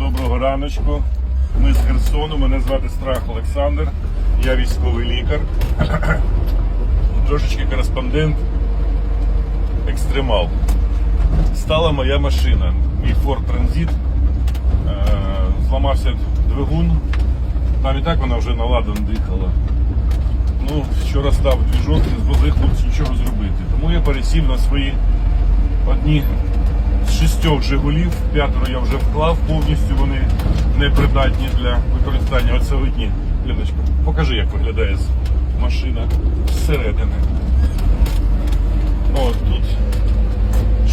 Доброго раночку. Ми з Херсону. Мене звати Страх Олександр. Я військовий лікар. Трошечки кореспондент. Екстремал. Стала моя машина. Мій Ford Transit. Е, Зламався двигун. Там і так вона вже на ладан дихала. Ну, вчора став двіжок, не змогли хлопці нічого зробити. Тому я пересів на свої одні шістьох Жигулів, п'ятеро я вже вклав, повністю вони непридатні для використання. Оце одні. Ліночка, покажи, як виглядає машина зсередини. О, тут.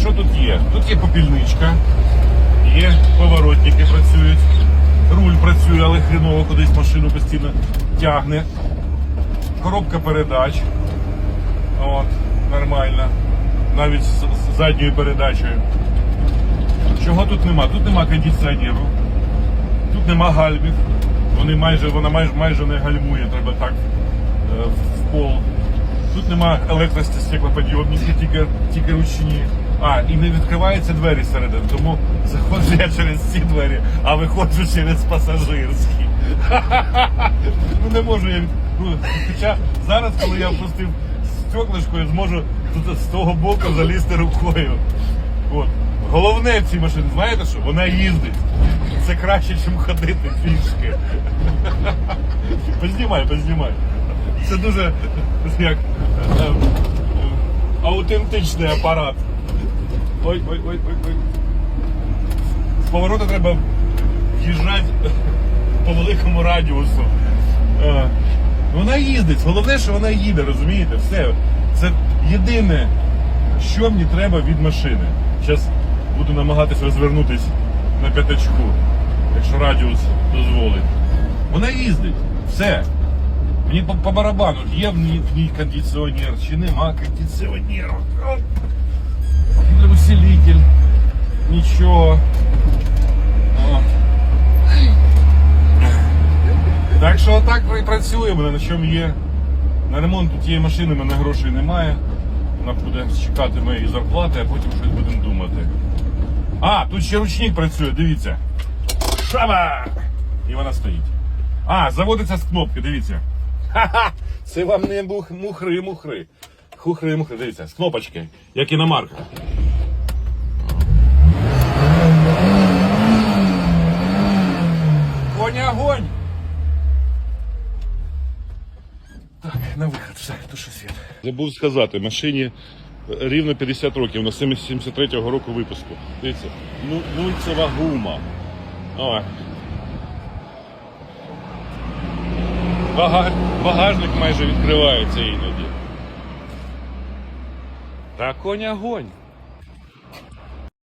Що тут є? Тут є попільничка, є поворотники працюють, руль працює, але хреново кудись машину постійно тягне. Коробка передач. От, нормально. Навіть з задньою передачею. Чого тут нема? Тут нема кондиціонеру, тут нема гальмів. Вони майже, вона майже, майже не гальмує, треба так е, в- пол. Тут нема електростеклоподйомники, тільки, тільки ручні. А, і не відкриваються двері всередину, тому заходжу я через ці двері, а виходжу через пасажирські. Ну не можу я. ну, Хоча зараз, коли я опустив стеклишко, я зможу з того боку залізти рукою. От. Головне в цій машині, знаєте що? Вона їздить. Це краще, ніж ходити пішки. Познімай, познімай. Це дуже як е, е, аутентичний апарат. Ой, ой, ой, ой, ой. З повороту треба в'їжджати по великому радіусу. Е, Вона їздить. Головне, що вона їде, розумієте? Все. Це єдине, що мені треба від машини. Зараз буду намагатись розвернутись на п'ятачку, якщо радіус дозволить. Вона їздить. Все. Мені по, по барабану, є в ній, в ній кондиціонер, чи нема кондиціонеру. Усилитель. Нічого. О. Так що отак і працюємо, на чому є. На ремонт тієї машини мене грошей немає. Вона буде чекати моєї зарплати, а потім щось будемо думати. А, тут ще ручник працює, дивіться. Шаба! І вона стоїть. А, заводиться з кнопки, дивіться. Ха-ха! Це вам не мухри-мухри. Хухри-мухри, дивіться, з кнопочки, як іномарка. Конь огонь! Так, на вихід, все, тушу світ. Забув сказати, машині рівно 50 років, на 73-го року випуску. Дивіться, ну, нульцева гума. О. Багажник майже відкривається іноді. Та конь огонь.